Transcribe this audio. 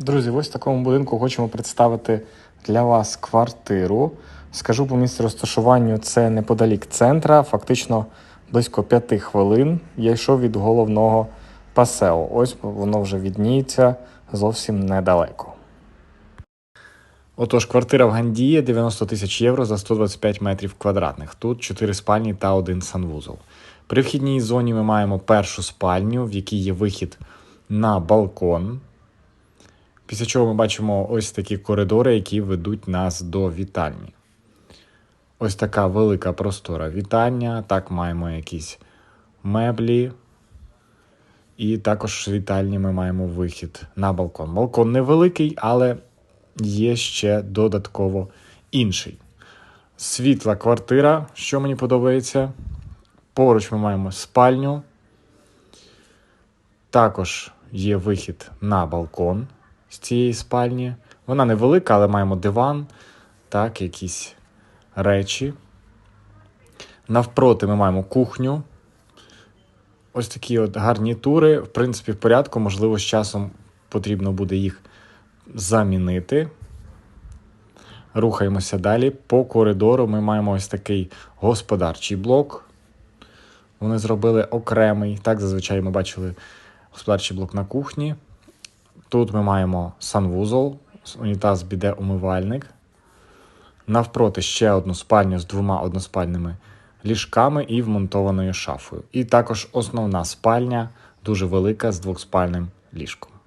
Друзі, ось в такому будинку хочемо представити для вас квартиру. Скажу по місцю розташуванню, це неподалік центра, фактично близько п'яти хвилин. Я йшов від головного пасео. Ось воно вже відніється зовсім недалеко. Отож, квартира в Гандії 90 тисяч євро за 125 метрів квадратних. Тут 4 спальні та один санвузол. При вхідній зоні ми маємо першу спальню, в якій є вихід на балкон. Після чого ми бачимо ось такі коридори, які ведуть нас до вітальні. Ось така велика простора вітальня. Так маємо якісь меблі. І також в вітальні ми маємо вихід на балкон. Балкон невеликий, але є ще додатково інший. Світла квартира, що мені подобається. Поруч ми маємо спальню. Також є вихід на балкон з цієї спальні. Вона невелика, але маємо диван, так, якісь речі. Навпроти ми маємо кухню. Ось такі от гарнітури. В принципі, в порядку, можливо, з часом потрібно буде їх замінити. Рухаємося далі. По коридору ми маємо ось такий господарчий блок. Вони зробили окремий. Так, зазвичай ми бачили господарчий блок на кухні. Тут ми маємо санвузол, унітаз біде умивальник. Навпроти ще одну спальню з двома односпальними ліжками і вмонтованою шафою. І також основна спальня, дуже велика, з двохспальним ліжком.